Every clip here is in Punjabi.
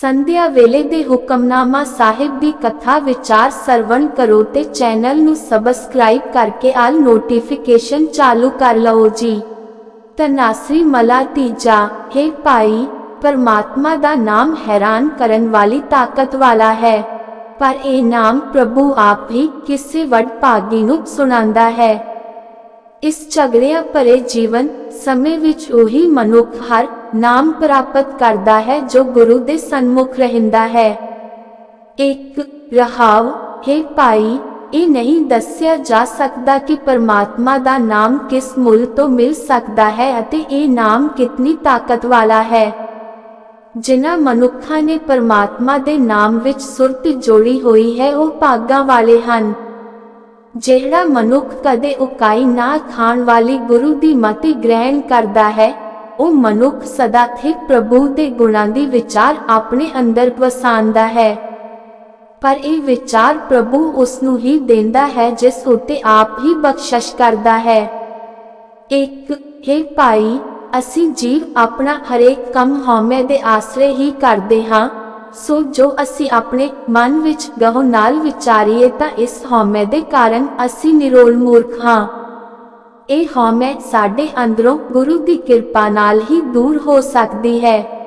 ਸੰਧਿਆ ਵੇਲੇ ਦੇ ਹੁਕਮਨਾਮਾ ਸਾਹਿਬ ਦੀ ਕਥਾ ਵਿਚਾਰ ਸਰਵਣ ਕਰੋ ਤੇ ਚੈਨਲ ਨੂੰ ਸਬਸਕ੍ਰਾਈਬ ਕਰਕੇ ਆਲ ਨੋਟੀਫਿਕੇਸ਼ਨ ਚਾਲੂ ਕਰ ਲਓ ਜੀ। ਤਨਾਸਰੀ ਮਲਾ ਤੀਜਾ, ਹੈ ਭਾਈ, ਪਰਮਾਤਮਾ ਦਾ ਨਾਮ ਹੈਰਾਨ ਕਰਨ ਵਾਲੀ ਤਾਕਤ ਵਾਲਾ ਹੈ। ਪਰ ਇਹ ਨਾਮ ਪ੍ਰਭੂ ਆਪ ਹੀ ਕਿਸੇ ਵੱਡ ਭਾਗੀ ਨੂੰ ਸੁਣਾਉਂਦਾ ਹੈ। ਇਸ ਝਗੜਿਆਂ ਭਰੇ ਜੀਵਨ ਸਮੇਂ ਵਿੱਚ ਉਹੀ ਮਨੁੱਖ ਹਰ ਨਾਮ ਪ੍ਰਾਪਤ ਕਰਦਾ ਹੈ ਜੋ ਗੁਰੂ ਦੇ ਸਨਮੁਖ ਰਹਿੰਦਾ ਹੈ। ਇੱਕ ਰਹਾਵ ਹੈ ਭਾਈ, ਇਹ ਨਹੀਂ ਦੱਸਿਆ ਜਾ ਸਕਦਾ ਕਿ ਪਰਮਾਤਮਾ ਦਾ ਨਾਮ ਕਿਸ ਮੁੱਲ ਤੋਂ ਮਿਲ ਸਕਦਾ ਹੈ ਅਤੇ ਇਹ ਨਾਮ ਕਿਤਨੀ ਤਾਕਤ ਵਾਲਾ ਹੈ। ਜਿਨ੍ਹਾਂ ਮਨੁੱਖਾਂ ਨੇ ਪਰਮਾਤਮਾ ਦੇ ਨਾਮ ਵਿੱਚ ਸੁਰਤ ਜੋੜੀ ਹੋਈ ਹੈ, ਉਹ ਭਾਗਾਂ ਵਾਲੇ ਹਨ। ਜਿਹੜਾ ਮਨੁੱਖ ਕਦੇ ਉਕਾਈ ਨਾ ਖਾਣ ਵਾਲੀ ਗੁਰੂ ਦੀ ਮਤੀ ਗ੍ਰਹਿਣ ਕਰਦਾ ਹੈ ਉਹ ਮਨੁੱਖ ਸਦਾ ਸਥਿਰ ਪ੍ਰਭੂ ਦੇ ਗੁਣਾਂ ਦੀ ਵਿਚਾਰ ਆਪਣੇ ਅੰਦਰ ਵਸਾਉਂਦਾ ਹੈ। ਪਰ ਇਹ ਵਿਚਾਰ ਪ੍ਰਭੂ ਉਸ ਨੂੰ ਹੀ ਦਿੰਦਾ ਹੈ, ਜਿਸ ਉਤੇ ਆਪ ਹੀ ਬਖਸ਼ਿਸ਼ ਕਰਦਾ ਹੈ। ਇੱਕ, ਹੈ ਭਾਈ, ਅਸੀਂ ਜੀਵ ਆਪਣਾ ਹਰੇਕ ਕੰਮ ਹਉਮੈ ਦੇ ਆਸਰੇ ਹੀ ਕਰਦੇ ਹਾਂ, ਸੋ ਜੋ ਅਸੀਂ ਆਪਣੇ ਮਨ ਵਿੱਚ ਗਹੁ ਨਾਲ ਵਿਚਾਰੀਏ ਤਾਂ ਇਸ ਹਉਮੈ ਦੇ ਕਾਰਨ ਅਸੀਂ ਨਿਰੋਲ ਮੂਰਖ ਹਾਂ। ਇਹ ਹਉਮੈ ਸਾਡੇ ਅੰਦਰੋਂ ਗੁਰੂ ਦੀ ਕਿਰਪਾ ਨਾਲ ਹੀ ਦੂਰ ਹੋ ਸਕਦੀ ਹੈ।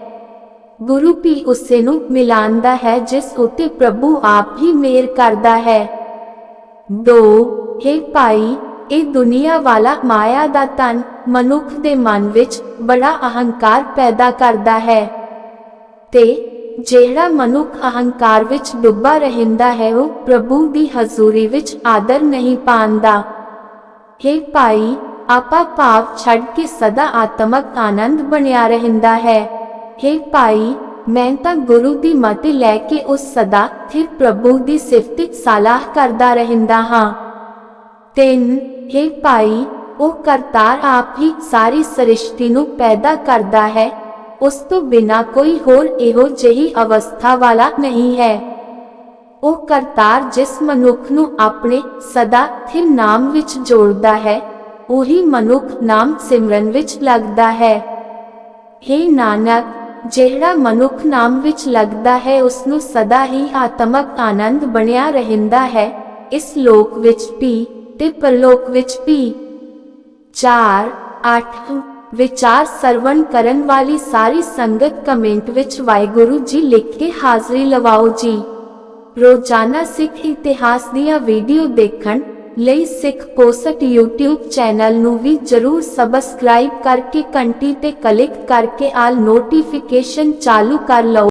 ਗੁਰੂ ਵੀ ਉਸੇ ਨੂੰ ਮਿਲਾਂਦਾ ਹੈ ਜਿਸ ਉਤੇ ਪ੍ਰਭੂ ਆਪ ਹੀ ਮੇਰ ਕਰਦਾ ਹੈ। ਦੋ, ਹੇ ਭਾਈ, ਇਹ ਦੁਨੀਆ ਵਾਲਾ ਮਾਇਆ ਦਾ ਤਨ ਮਨੁੱਖ ਦੇ ਮਨ ਵਿੱਚ ਬੜਾ ਅਹੰਕਾਰ ਪੈਦਾ ਕਰਦਾ ਹੈ। ਤੇ, ਜਿਹੜਾ ਮਨੁੱਖ ਅਹੰਕਾਰ ਵਿੱਚ ਡੁੱਬਾ ਰਹਿੰਦਾ ਹੈ ਉਹ ਪ੍ਰਭੂ ਦੀ ਹਜ਼ੂਰੀ ਵਿੱਚ ਆਦਰ ਨਹੀਂ ਪਾਉਂਦਾ। ਹੈ ਭਾਈ ਆਪਾ ਭਾਵ ਛੱਡ ਕੇ ਸਦਾ ਆਤਮਕ ਆਨੰਦ ਬਣਿਆ ਰਹਿੰਦਾ ਹੈ ਹੈ ਭਾਈ ਮੈਂ ਤਾਂ ਗੁਰੂ ਦੀ ਮਤ ਲੈ ਕੇ ਉਸ ਸਦਾ ਫਿਰ ਪ੍ਰਭੂ ਦੀ ਸਿਫਤ ਸਲਾਹ ਕਰਦਾ ਰਹਿੰਦਾ ਹਾਂ ਤਿੰਨ ਹੈ ਭਾਈ ਉਹ ਕਰਤਾਰ ਆਪ ਹੀ ਸਾਰੀ ਸ੍ਰਿਸ਼ਟੀ ਨੂੰ ਪੈਦਾ ਕਰਦਾ ਹੈ ਉਸ ਤੋਂ ਬਿਨਾ ਕੋਈ ਹੋਰ ਇਹੋ ਜਿਹੀ ਅਵਸਥਾ ਵਾਲਾ ਨਹੀਂ ਹੈ ਉਹ ਕਰਤਾਰ ਜਿਸ ਮਨੁੱਖ ਨੂੰ ਆਪਣੇ ਸਦਾ ਥਿਰ ਨਾਮ ਵਿੱਚ ਜੋੜਦਾ ਹੈ, ਉਹੀ ਮਨੁੱਖ ਨਾਮ ਸਿਮਰਨ ਵਿੱਚ ਲੱਗਦਾ ਹੈ। हे ਨਾਨਕ, ਜਿਹੜਾ ਮਨੁੱਖ ਨਾਮ ਵਿੱਚ ਲੱਗਦਾ ਹੈ ਉਸ ਨੂੰ ਸਦਾ ਹੀ ਆਤਮਕ ਆਨੰਦ ਬਣਿਆ ਰਹਿੰਦਾ ਹੈ। ਇਸ ਲੋਕ ਵਿੱਚ ਵੀ ਤੇ ਪਰਲੋਕ ਵਿੱਚ ਵੀ 4 8 ਵਿਚਾਰ ਸਰਵਣ ਕਰਨ ਵਾਲੀ ਸਾਰੀ ਸੰਗਤ ਕਮੈਂਟ ਵਿੱਚ ਵਾਹਿਗੁਰੂ ਜੀ ਲਿਖ ਕੇ ਹਾਜ਼ਰੀ ਲਵਾਓ ਜੀ। ਰੋਜ਼ਾਨਾ ਸਿੱਖ ਇਤਿਹਾਸ ਦੀਆਂ ਵੀਡੀਓ ਦੇਖਣ ਲਈ ਸਿੱਖ ਪੋਸਟ YouTube ਚੈਨਲ ਨੂੰ ਵੀ ਜਰੂਰ ਸਬਸਕ੍ਰਾਈਬ ਕਰਕੇ ਘੰਟੀ ਤੇ ਕਲਿੱਕ ਕਰਕੇ ਆਲ ਨੋਟੀਫਿਕੇਸ਼ਨ ਚਾਲੂ ਕਰ ਲਓ।